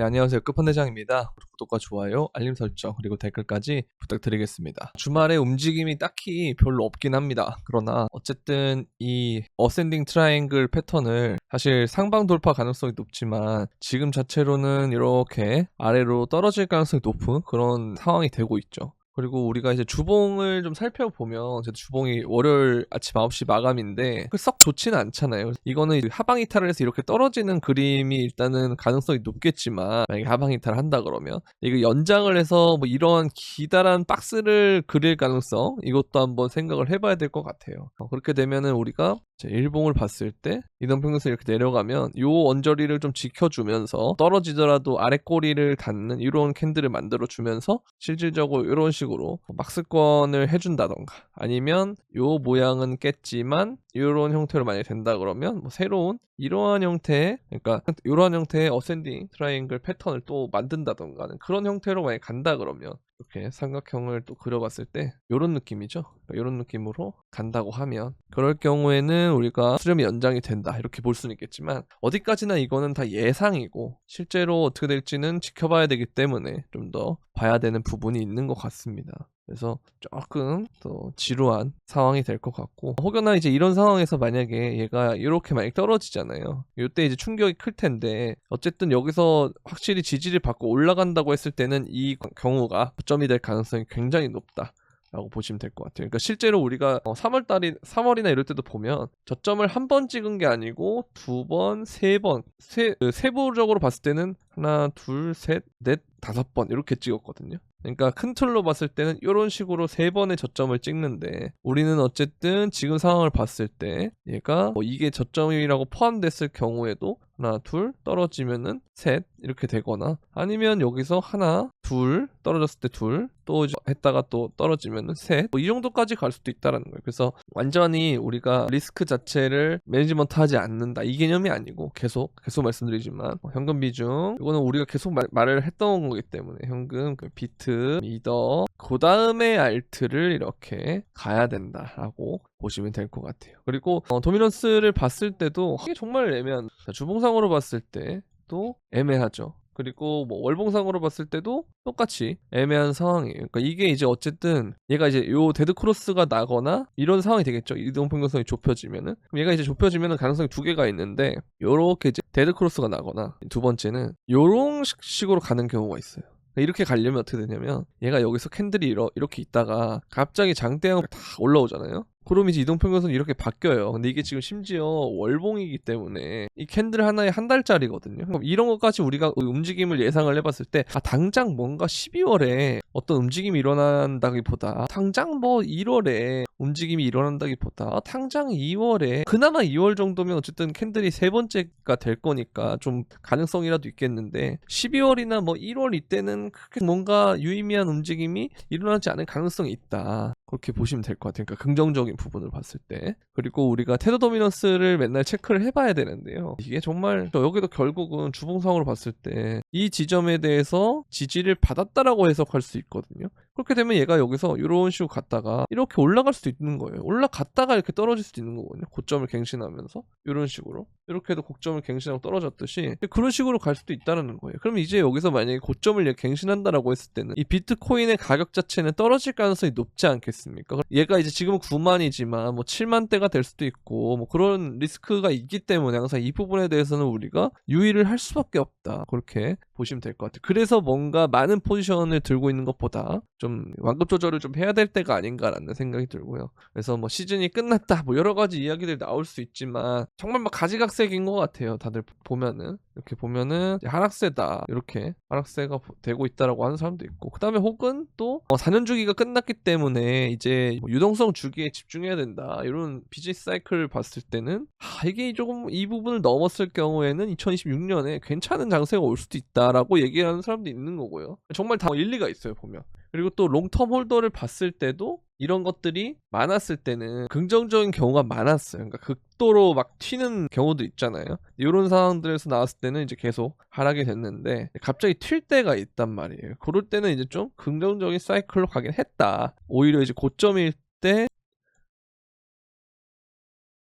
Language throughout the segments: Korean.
네, 안녕하세요. 끝판대장입니다. 구독과 좋아요, 알림 설정, 그리고 댓글까지 부탁드리겠습니다. 주말에 움직임이 딱히 별로 없긴 합니다. 그러나 어쨌든 이 어센딩 트라이앵글 패턴을 사실 상방 돌파 가능성이 높지만 지금 자체로는 이렇게 아래로 떨어질 가능성이 높은 그런 상황이 되고 있죠. 그리고 우리가 이제 주봉을 좀 살펴보면 제 주봉이 월요일 아침 9시 마감인데 그썩 좋지는 않잖아요. 이거는 이제 하방 이탈을 해서 이렇게 떨어지는 그림이 일단은 가능성이 높겠지만 만약에 하방 이탈을 한다 그러면 이거 연장을 해서 뭐 이런 기다란 박스를 그릴 가능성 이것도 한번 생각을 해봐야 될 것 같아요. 어, 그렇게 되면은 우리가 일봉을 봤을 때 이동평균선 이렇게 내려가면 요 언저리를 좀 지켜주면서 떨어지더라도 아래 꼬리를 닿는 이런 캔들을 만들어 주면서 실질적으로 이런 식으로 막스권을 해준다던가 아니면 요 모양은 깼지만 이런 형태로 만약에 된다 그러면 뭐 새로운 이러한 형태의 그러니까 이러한 형태의 어센딩 트라이앵글 패턴을 또 만든다던가 그런 형태로 만약에 간다 그러면 이렇게 삼각형을 또 그려봤을 때 이런 느낌이죠. 이런 느낌으로 간다고 하면 그럴 경우에는 우리가 수렴이 연장이 된다 이렇게 볼 수는 있겠지만 어디까지나 이거는 다 예상이고 실제로 어떻게 될지는 지켜봐야 되기 때문에 좀 더 봐야 되는 부분이 있는 것 같습니다. 그래서 조금 더 지루한 상황이 될 것 같고 혹여나 이제 이런 상황에서 만약에 얘가 이렇게 많이 떨어지잖아요. 이때 이제 충격이 클 텐데 어쨌든 여기서 확실히 지지를 받고 올라간다고 했을 때는 이 경우가 고점이 될 가능성이 굉장히 높다. 라고 보시면 될 것 같아요. 그러니까 실제로 우리가 3월 달이 3월이나 이럴 때도 보면 저점을 한 번 찍은 게 아니고 두 번, 세 번, 세그 세부적으로 봤을 때는 하나, 둘, 셋, 넷, 다섯 번 이렇게 찍었거든요. 그러니까 큰 틀로 봤을 때는 이런 식으로 세 번의 저점을 찍는데 우리는 어쨌든 지금 상황을 봤을 때 얘가 뭐 이게 저점이라고 포함됐을 경우에도 하나 둘 떨어지면은 셋 이렇게 되거나 아니면 여기서 하나 둘 떨어졌을 때 둘 또 했다가 또 떨어지면은 셋뭐 이 정도까지 갈 수도 있다라는 거예요. 그래서 완전히 우리가 리스크 자체를 매니지먼트 하지 않는다 이 개념이 아니고 계속 계속 말씀드리지만 뭐 현금 비중 이거는 우리가 계속 말, 말을 했던 거기 때문에 현금 그 비트 미더 그 다음에 알트를 이렇게 가야 된다라고 보시면 될 것 같아요. 그리고 어, 도미넌스를 봤을 때도 이게 정말 애매한 주봉상으로 봤을 때도 애매하죠. 그리고 뭐 월봉상으로 봤을 때도 똑같이 애매한 상황이에요. 그러니까 이게 이제 어쨌든 얘가 이제 요 데드 크로스가 나거나 이런 상황이 되겠죠. 이동 평균선이 좁혀지면은 그럼 얘가 이제 좁혀지면은 가능성이 두 개가 있는데 요렇게 이제 데드 크로스가 나거나 두 번째는 요런 식으로 가는 경우가 있어요. 이렇게 가려면 어떻게 되냐면 얘가 여기서 캔들이 이렇게 있다가 갑자기 장대형 다 올라오잖아요. 그럼 이제 이동평균선이 이렇게 바뀌어요. 근데 이게 지금 심지어 월봉이기 때문에 이 캔들 하나에 한 달짜리거든요. 그럼 이런 것까지 우리가 움직임을 예상을 해봤을 때, 아, 당장 뭔가 12월에 어떤 움직임이 일어난다기보다, 당장 뭐 1월에 움직임이 일어난다기보다, 당장 2월에, 그나마 2월 정도면 어쨌든 캔들이 세 번째가 될 거니까 좀 가능성이라도 있겠는데, 12월이나 뭐 1월 이때는 그렇게 뭔가 유의미한 움직임이 일어나지 않을 가능성이 있다. 그렇게 보시면 될 것 같아요. 그러니까 긍정적인 부분을 봤을 때. 그리고 우리가 테더 도미넌스를 맨날 체크를 해봐야 되는데요. 이게 정말 여기도 결국은 주봉상으로 봤을 때 이 지점에 대해서 지지를 받았다라고 해석할 수 있거든요. 그렇게 되면 얘가 여기서 이런 식으로 갔다가 이렇게 올라갈 수도 있는 거예요. 올라갔다가 이렇게 떨어질 수도 있는 거거든요. 고점을 갱신하면서 이런 식으로 이렇게 해도 고점을 갱신하고 떨어졌듯이 그런 식으로 갈 수도 있다는 거예요. 그럼 이제 여기서 만약에 고점을 갱신한다라고 했을 때는 이 비트코인의 가격 자체는 떨어질 가능성이 높지 않겠 습니까? 얘가 이제 지금은 9만이지만 뭐 7만 대가 될 수도 있고 뭐 그런 리스크가 있기 때문에 항상 이 부분에 대해서는 우리가 유의를 할 수밖에 없다. 그렇게 보시면 될 것 같아요. 그래서 뭔가 많은 포지션을 들고 있는 것보다 좀 완급 조절을 좀 해야 될 때가 아닌가라는 생각이 들고요. 그래서 뭐 시즌이 끝났다 뭐 여러 가지 이야기들 나올 수 있지만 정말 막 가지각색인 것 같아요. 다들 보면은 이렇게 보면은 하락세다 이렇게 하락세가 되고 있다라고 하는 사람도 있고 그 다음에 혹은 또 4년 어, 주기가 끝났기 때문에 이제 뭐 유동성 주기에 집중해야 된다 이런 비즈니스 사이클을 봤을 때는 아, 이게 조금 이 부분을 넘었을 경우에는 2026년에 괜찮은 장세가 올 수도 있다 라고 얘기하는 사람도 있는 거고요. 정말 다 일리가 있어요 보면. 그리고 또 롱텀 홀더를 봤을 때도 이런 것들이 많았을 때는 긍정적인 경우가 많았어요. 그러니까 극도로 막 튀는 경우도 있잖아요. 이런 상황들에서 나왔을 때는 이제 계속 하락이 됐는데 갑자기 튈 때가 있단 말이에요. 그럴 때는 이제 좀 긍정적인 사이클로 가긴 했다. 오히려 이제 고점일 때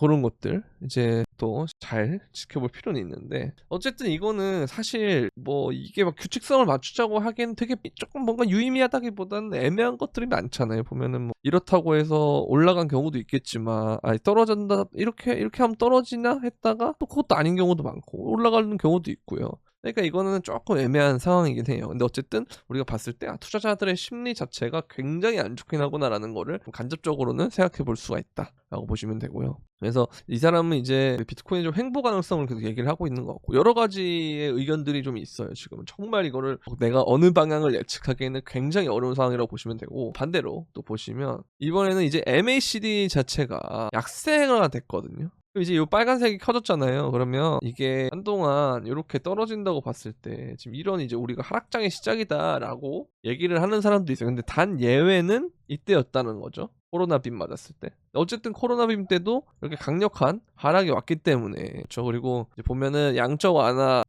그런 것들 이제 또 잘 지켜볼 필요는 있는데 어쨌든 이거는 사실 뭐 이게 막 규칙성을 맞추자고 하기엔 되게 조금 뭔가 유의미하다기보다는 애매한 것들이 많잖아요. 보면은 뭐 이렇다고 해서 올라간 경우도 있겠지만 아니 떨어진다 이렇게 이렇게 하면 떨어지나? 했다가 또 그것도 아닌 경우도 많고 올라가는 경우도 있고요 그러니까 이거는 조금 애매한 상황이긴 해요. 근데 어쨌든 우리가 봤을 때 아, 투자자들의 심리 자체가 굉장히 안 좋긴 하구나라는 거를 간접적으로는 생각해 볼 수가 있다라고 보시면 되고요. 그래서 이 사람은 이제 비트코인의 좀 횡보 가능성을 계속 얘기를 하고 있는 것 같고 여러 가지의 의견들이 좀 있어요. 지금은 정말 이거를 내가 어느 방향을 예측하기에는 굉장히 어려운 상황이라고 보시면 되고 반대로 또 보시면 이번에는 이제 MACD 자체가 약세가 됐거든요. 이제 이 빨간색이 켜졌잖아요. 그러면 이게 한동안 이렇게 떨어진다고 봤을 때 지금 이런 이제 우리가 하락장의 시작이다라고 얘기를 하는 사람도 있어요. 근데 단 예외는 이때였다는 거죠. 코로나 빔 맞았을 때. 어쨌든 코로나 빔 때도 이렇게 강력한 하락이 왔기 때문에 저 그리고 보면은 양적 완화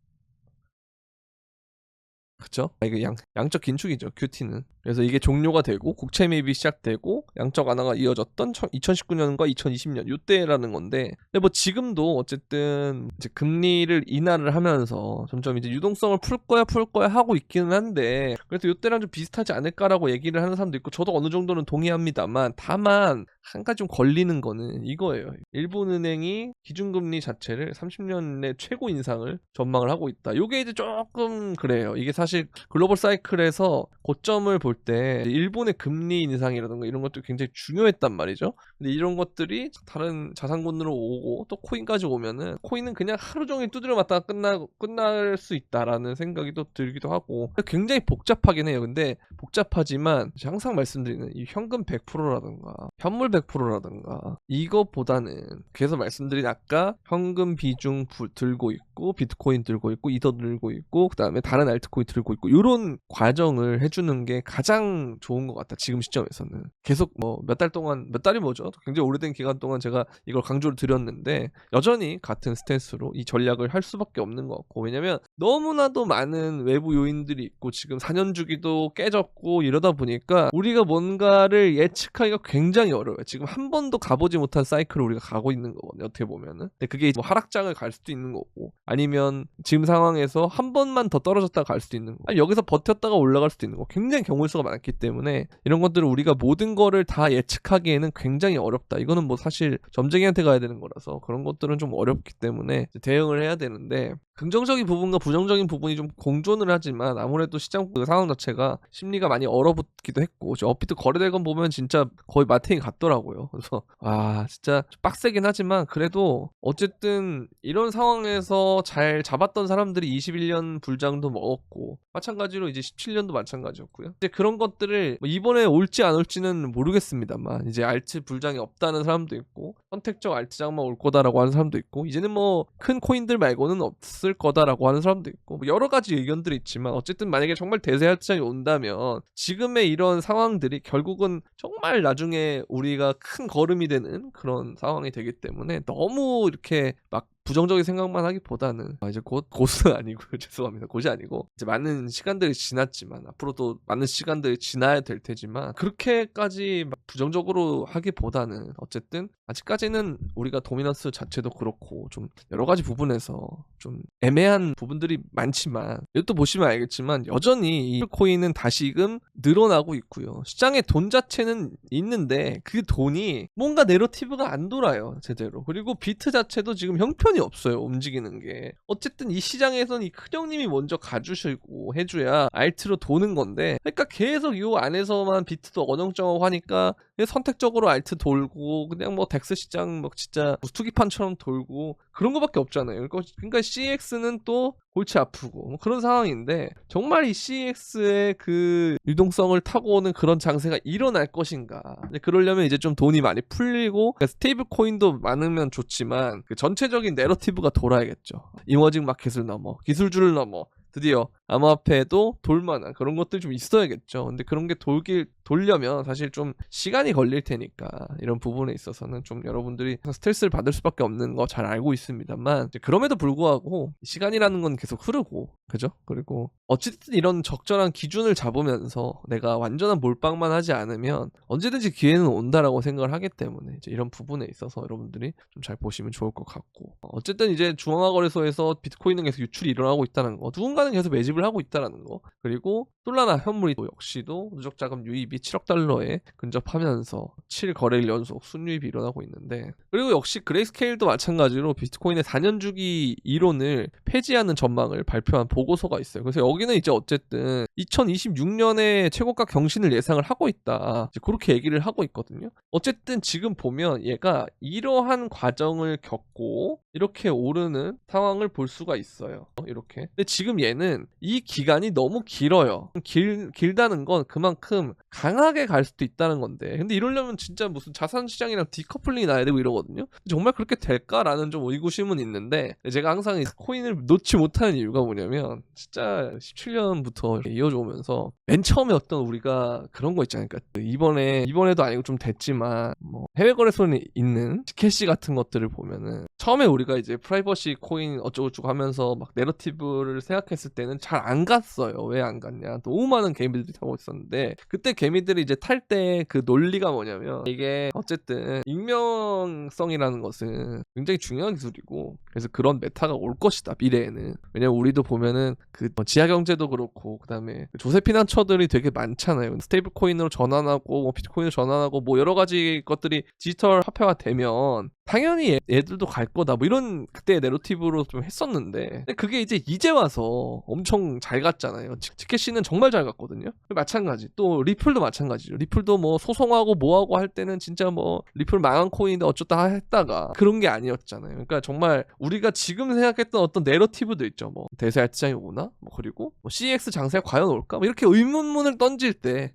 그쵸? 아, 이게 양, 양적 긴축이죠, 큐티는. 그래서 이게 종료가 되고, 국채 매입이 시작되고, 양적 완화가 이어졌던 2019년과 2020년, 요때라는 건데, 근데 뭐 지금도 어쨌든, 이제 금리를 인하를 하면서 점점 이제 유동성을 풀 거야, 풀 거야 하고 있기는 한데, 그래서 요때랑 좀 비슷하지 않을까라고 얘기를 하는 사람도 있고, 저도 어느 정도는 동의합니다만, 다만, 한 가지 좀 걸리는 거는 이거예요. 일본은행이 기준금리 자체를 30년 내 최고 인상을 전망을 하고 있다. 요게 이제 조금 그래요. 이게 사실 글로벌 사이클에서 고점을 볼 때 일본의 금리 인상이라든가 이런 것도 굉장히 중요했단 말이죠. 근데 이런 것들이 다른 자산군으로 오고 또 코인까지 오면은 코인은 그냥 하루 종일 두드려 맞다가 끝나 끝날 수 있다라는 생각이 또 들기도 하고 굉장히 복잡하긴 해요. 근데 복잡하지만 항상 말씀드리는 이 현금 100%라든가 현물 100%라든가 이것보다는 계속 말씀드린 아까 현금 비중 부- 들고 있고 비트코인 들고 있고 이더 들고 있고 그다음에 다른 알트코인 들고 있고 이런 과정을 해주는 게 가장 좋은 것 같다 지금 시점에서는 계속 뭐 몇 달 동안 몇 달이 뭐죠 굉장히 오래된 기간 동안 제가 이걸 강조를 드렸는데 여전히 같은 스탠스로 이 전략을 할 수밖에 없는 것 같고 왜냐면 너무나도 많은 외부 요인들이 있고 지금 4년 주기도 깨졌고 이러다 보니까 우리가 뭔가를 예측하기가 굉장히 어려워요. 지금 한 번도 가보지 못한 사이클을 우리가 가고 있는 거거든요. 어떻게 보면은. 근데 그게 뭐 하락장을 갈 수도 있는 거고 아니면 지금 상황에서 한 번만 더 떨어졌다가 갈 수도 있는 거. 아니 여기서 버텼다가 올라갈 수도 있는 거. 굉장히 경우의 수가 많기 때문에 이런 것들을 우리가 모든 거를 다 예측하기에는 굉장히 어렵다. 이거는 뭐 사실 점쟁이한테 가야 되는 거라서 그런 것들은 좀 어렵기 때문에 대응을 해야 되는데 긍정적인 부분과 부정적인 부분이 좀 공존을 하지만 아무래도 시장 그 상황 자체가 심리가 많이 얼어붙기도 했고 저 업비트 거래대금 보면 진짜 거의 마탱이 같더라고요. 그래서 아 진짜 좀 빡세긴 하지만 그래도 어쨌든 이런 상황에서 잘 잡았던 사람들이 21년 불장도 먹었고 마찬가지로 이제 17년도 마찬가지였고요. 이제 그런 것들을 뭐 이번에 올지 안 올지는 모르겠습니다만 이제 알트 불장이 없다는 사람도 있고 선택적 알트장만 올 거다라고 하는 사람도 있고 이제는 뭐 큰 코인들 말고는 없을 거다라고 하는 사람도 있고 뭐 여러 가지 의견들이 있지만 어쨌든 만약에 정말 대세 알트장이 온다면 지금의 이런 상황들이 결국은 정말 나중에 우리가 큰 걸음이 되는 그런 상황이 되기 때문에 너무 이렇게 막 부정적인 생각만 하기보다는 아, 이제 곧 고수는 아니고 죄송합니다. 곧이 아니고. 이제 많은 시간들이 지났지만 앞으로도 많은 시간들이 지나야 될 테지만 그렇게까지 막 부정적으로 하기보다는 어쨌든 아직까지는 우리가 도미넌스 자체도 그렇고 좀 여러 가지 부분에서 좀 애매한 부분들이 많지만 이것도 보시면 알겠지만 여전히 이 코인은 다시금 늘어나고 있고요. 시장에 돈 자체는 있는데 그 돈이 뭔가 내러티브가 안 돌아요 제대로. 그리고 비트 자체도 지금 형편 이 없어요 움직이는 게. 어쨌든 이 시장에선 이 큰형님이 먼저 가주시고 해줘야 알트로 도는 건데 그러니까 계속 이 안에서만 비트도 어정쩡하고 하니까 선택적으로 알트 돌고 그냥 뭐 덱스 시장 뭐 진짜 투기판처럼 돌고 그런 거밖에 없잖아요. 그러니까- 그러니까 CX는 또 골치 아프고 뭐 그런 상황인데 정말 이 CX의 그 유동성을 타고 오는 그런 장세가 일어날 것인가. 그러려면 이제 좀 돈이 많이 풀리고 그러니까 스테이블 코인도 많으면 좋지만 그 전체적인 내러티브가 돌아야겠죠. 이머징 마켓을 넘어 기술주를 넘어. 드디어 암호화폐도 돌만한 그런 것들 좀 있어야겠죠. 근데 그런 게 돌길 돌려면 사실 좀 시간이 걸릴 테니까 이런 부분에 있어서는 좀 여러분들이 스트레스를 받을 수밖에 없는 거 잘 알고 있습니다만 그럼에도 불구하고 시간이라는 건 계속 흐르고 그죠? 그리고 어쨌든 이런 적절한 기준을 잡으면서 내가 완전한 몰빵만 하지 않으면 언제든지 기회는 온다라고 생각을 하기 때문에 이제 이런 부분에 있어서 여러분들이 좀 잘 보시면 좋을 것 같고 어쨌든 이제 중앙화거래소에서 비트코인은 계속 유출이 일어나고 있다는 거 누군가는 계속 매집을 하고 있다는 거 그리고 솔라나 현물이 또 역시도 누적 자금 유입이 7억 달러에 근접하면서 7거래일 연속 순유입이 일어나고 있는데 그리고 역시 그레이스케일도 마찬가지로 비트코인의 4년 주기 이론을 폐지하는 전망을 발표한 보고서가 있어요. 그래서 여기는 이제 어쨌든 2026년에 최고가 경신을 예상을 하고 있다. 그렇게 얘기를 하고 있거든요. 어쨌든 지금 보면 얘가 이러한 과정을 겪고 이렇게 오르는 상황을 볼 수가 있어요. 이렇게. 근데 지금 얘는 이 기간이 너무 길어요. 길, 길다는 건 그만큼 강하게 갈 수도 있다는 건데. 근데 이러려면 진짜 무슨 자산 시장이랑 디커플링이 나야 되고 이러거든요. 정말 그렇게 될까라는 좀 의구심은 있는데 제가 항상 이 코인을 놓지 못하는 이유가 뭐냐면 진짜 17년부터 이어져 오면서 맨 처음에 어떤 우리가 그런 거 있잖아요. 그러니까 이번에 이번에도 아니고 좀 됐지만 뭐 해외 거래소에 있는 티켓시 같은 것들을 보면은 처음에 우리 가 이제 프라이버시 코인 어쩌고저쩌고 하면서 막 내러티브를 생각했을 때는 잘 안 갔어요. 왜 안 갔냐? 너무 많은 개미들이 타고 있었는데 그때 개미들이 이제 탈 때 그 논리가 뭐냐면 이게 어쨌든 익명성이라는 것은 굉장히 중요한 기술이고 그래서 그런 메타가 올 것이다 미래에는 왜냐면 우리도 보면은 그뭐 지하 경제도 그렇고 그다음에 그 조세 피난처들이 되게 많잖아요 스테이블 코인으로 전환하고 뭐 비트코인으로 전환하고 뭐 여러 가지 것들이 디지털 화폐가 되면 당연히 얘- 얘들도 갈 거다 뭐 이런 그때 내러티브로 좀 했었는데. 그게 이제 이제 와서 엄청 잘 갔잖아요. 지- 티켓시는 정말 잘 갔거든요. 마찬가지. 또 리플도 마찬가지죠. 리플도 뭐 소송하고 뭐하고 할 때는 진짜 뭐 리플 망한 코인인데 어쩌다 했다가 그런 게 아니었잖아요. 그러니까 정말 우리가 지금 생각했던 어떤 내러티브도 있죠. 뭐 대세 알트장이 오나? 뭐 그리고 뭐 CX 장세가 과연 올까? 뭐 이렇게 의문문을 던질 때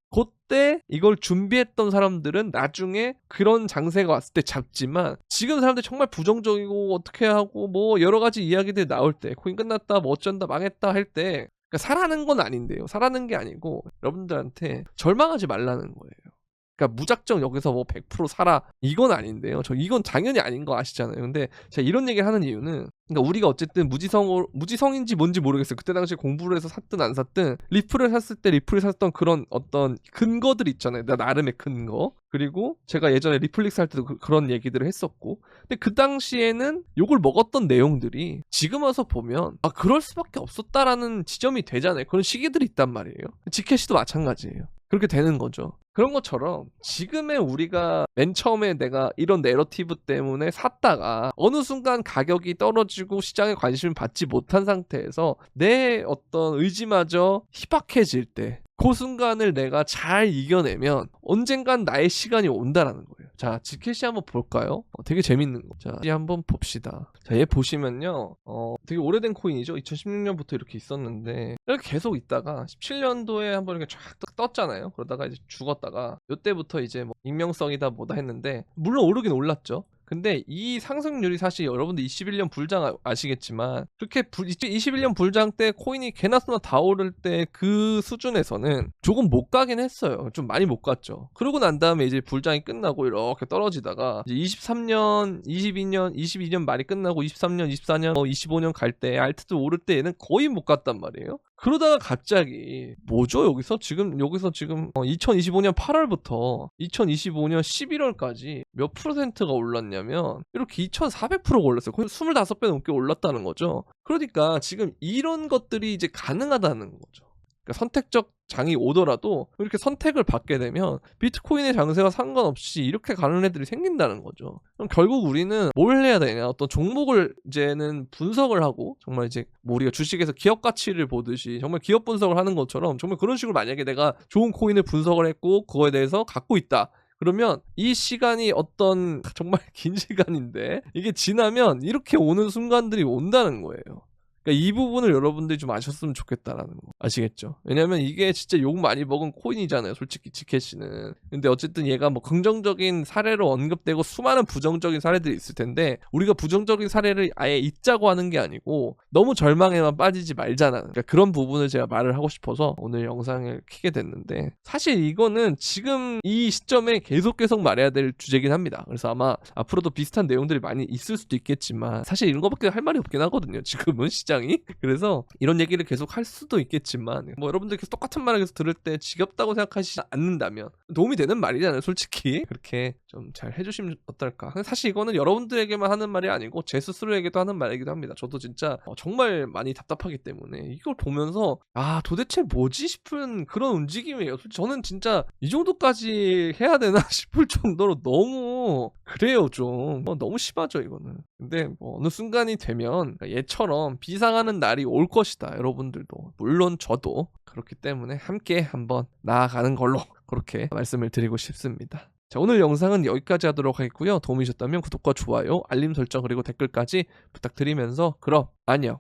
그때 이걸 준비했던 사람들은 나중에 그런 장세가 왔을 때 잡지만 지금 사람들 정말 부정적이고 어떻게 하고 뭐 여러 가지 이야기들이 나올 때 코인 끝났다 뭐 어쩐다 망했다 할때 그러니까 사라는 건 아닌데요. 사라는 게 아니고 여러분들한테 절망하지 말라는 거예요. 그러니까 무작정 여기서 뭐 100% 살아 이건 아닌데요. 저 이건 당연히 아닌 거 아시잖아요. 근데 제가 이런 얘기를 하는 이유는 그러니까 우리가 어쨌든 무지성 무지성인지 뭔지 모르겠어요. 그때 당시에 공부를 해서 샀든 안 샀든 리플을 샀을 때 리플을 샀던 그런 어떤 근거들 있잖아요. 나 나름의 근거. 그리고 제가 예전에 리플릭스 할 때도 그, 런 얘기들을 했었고 근데 그 당시에는 욕을 먹었던 내용들이 지금 와서 보면 아 그럴 수밖에 없었다라는 지점이 되잖아요. 그런 시기들이 있단 말이에요. 지켓이도 마찬가지예요. 그렇게 되는 거죠. 그런 것처럼 지금의 우리가 맨 처음에 내가 이런 내러티브 때문에 샀다가 어느 순간 가격이 떨어지고 시장에 관심을 받지 못한 상태에서 내 어떤 의지마저 희박해질 때 그 순간을 내가 잘 이겨내면 언젠간 나의 시간이 온다라는 거예요. 자, 지켓이 한번 볼까요? 어, 되게 재밌는 거. 자, 이 한번 봅시다. 자, 얘 보시면요. 어, 되게 오래된 코인이죠. 2016년부터 이렇게 있었는데 이렇게 계속 있다가 17년도에 한번 이렇게 쫙 떴- 떴잖아요. 그러다가 이제 죽었다가 이때부터 이제 뭐 익명성이다 뭐다 했는데 물론 오르긴 올랐죠. 근데 이 상승률이 사실 여러분들 21년 불장 아- 아시겠지만 그렇게 21년 불장 때 코인이 개나 소나 다 오를 때 그 수준에서는 조금 못 가긴 했어요. 좀 많이 못 갔죠. 그러고 난 다음에 이제 불장이 끝나고 이렇게 떨어지다가 이제 23년, 22년, 22년 말이 끝나고 23년, 24년, 25년 갈 때 알트도 오를 때 얘는 거의 못 갔단 말이에요. 그러다가 갑자기 뭐죠 여기서 지금 여기서 지금 2025년 8월부터 2025년 11월까지 몇 프로센트가 올랐냐면 이렇게 2,400%가 올랐어요. 거의 25배 넘게 올랐다는 거죠. 그러니까 지금 이런 것들이 이제 가능하다는 거죠. 그러니까 선택적 장이 오더라도 이렇게 선택을 받게 되면 비트코인의 장세와 상관없이 이렇게 가는 애들이 생긴다는 거죠. 그럼 결국 우리는 뭘 해야 되냐? 어떤 종목을 이제는 분석을 하고 정말 이제 뭐 우리가 주식에서 기업 가치를 보듯이 정말 기업 분석을 하는 것처럼 정말 그런 식으로 만약에 내가 좋은 코인을 분석을 했고 그거에 대해서 갖고 있다. 그러면 이 시간이 어떤 정말 긴 시간인데 이게 지나면 이렇게 오는 순간들이 온다는 거예요. 그러니까 이 부분을 여러분들이 좀 아셨으면 좋겠다라는 거 아시겠죠? 왜냐면 이게 진짜 욕 많이 먹은 코인이잖아요. 솔직히 지켓씨는. 근데 어쨌든 얘가 뭐 긍정적인 사례로 언급되고 수많은 부정적인 사례들이 있을 텐데 우리가 부정적인 사례를 아예 잊자고 하는 게 아니고 너무 절망에만 빠지지 말자는 그러니까 그런 부분을 제가 말을 하고 싶어서 오늘 영상을 키게 됐는데 사실 이거는 지금 이 시점에 계속 계속 말해야 될 주제긴 합니다. 그래서 아마 앞으로도 비슷한 내용들이 많이 있을 수도 있겠지만 사실 이런 것밖에 할 말이 없긴 하거든요. 지금은 시 장이. 그래서 이런 얘기를 계속 할 수도 있겠지만 뭐 여러분들 계속 똑같은 말을 계속 들을 때 지겹다고 생각하시지 않는다면 도움이 되는 말이잖아요. 솔직히 그렇게 좀 잘 해주시면 어떨까. 사실 이거는 여러분들에게만 하는 말이 아니고 제 스스로에게도 하는 말이기도 합니다. 저도 진짜 어, 정말 많이 답답하기 때문에 이걸 보면서 아 도대체 뭐지 싶은 그런 움직임이에요. 저는 진짜 이 정도까지 해야 되나 싶을 정도로 너무 그래요 좀 어, 너무 심하죠 이거는. 근데 뭐 어느 순간이 되면 얘처럼 비상 하는 날이 올 것이다. 여러분들도 물론 저도 그렇기 때문에 함께 한번 나아가는 걸로 그렇게 말씀을 드리고 싶습니다. 자, 오늘 영상은 여기까지 하도록 하겠고요. 도움이 되셨다면 구독과 좋아요, 알림 설정 그리고 댓글까지 부탁드리면서 그럼 안녕.